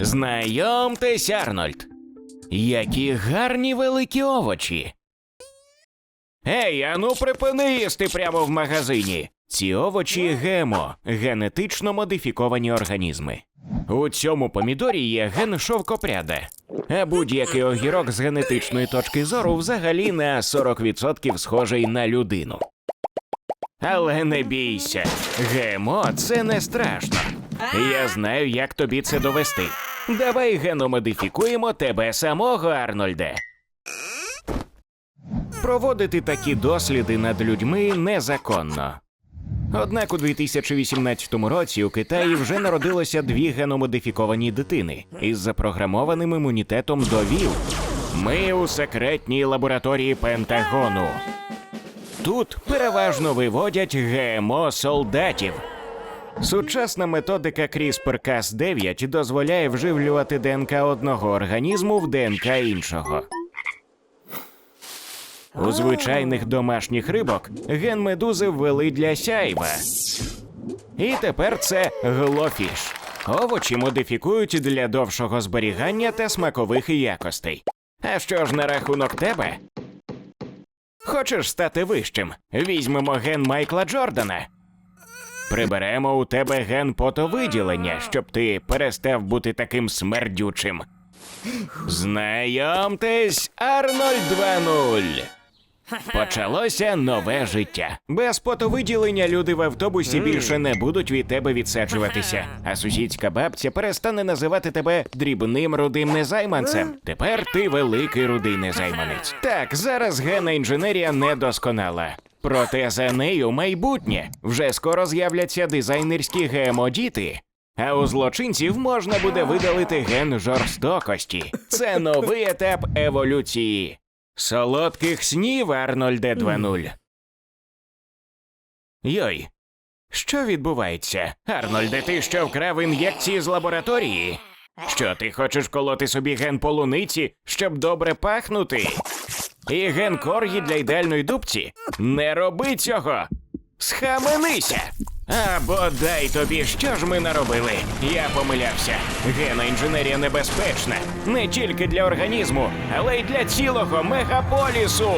Знайомтесь, Арнольд. Які гарні великі овочі. Ей, ану припини їсти прямо в магазині. Ці овочі гемо, генетично модифіковані організми. У цьому помідорі є ген шовкопряда. А будь-який огірок з генетичної точки зору взагалі на 40% схожий на людину. Але не бійся, ГМО це не страшно. Я знаю, як тобі це довести. Давай геномодифікуємо тебе самого, Арнольде. Проводити такі досліди над людьми незаконно. Однак у 2018 році у Китаї вже народилося дві геномодифіковані дитини із запрограмованим імунітетом до ВІЛ. Ми у секретній лабораторії Пентагону. Тут переважно виводять ГМО солдатів. Сучасна методика CRISPR-Cas9 дозволяє вживлювати ДНК одного організму в ДНК іншого. У звичайних домашніх рибок ген медузи ввели для сяйва. І тепер це глофіш. Овочі модифікують для довшого зберігання та смакових якостей. А що ж на рахунок тебе? Хочеш стати вищим? Візьмемо ген Майкла Джордана. Приберемо у тебе ген потовиділення, щоб ти перестав бути таким смердючим. Знайомтесь, Арнольд 2.0. Почалося нове життя. Без потовиділення люди в автобусі більше не будуть від тебе відсаджуватися. А сусідська бабця перестане називати тебе дрібним рудим незайманцем. Тепер ти великий рудий незайманець. Так, зараз генна інженерія недосконала. Проте за нею майбутнє. Вже скоро з'являться дизайнерські ГМО-діти. А у злочинців можна буде видалити ген жорстокості. Це новий етап еволюції. Солодких снів, Арнольде 2.0. Йой. Що відбувається? Арнольде, ти що вкрав ін'єкції з лабораторії? Що ти хочеш колоти собі ген полуниці, щоб добре пахнути? І ген коргі для ідеальної дубці? Не роби цього! Схаменися! А бодай тобі, що ж ми наробили? Я помилявся. Гена інженерія небезпечна не тільки для організму, але й для цілого мегаполісу.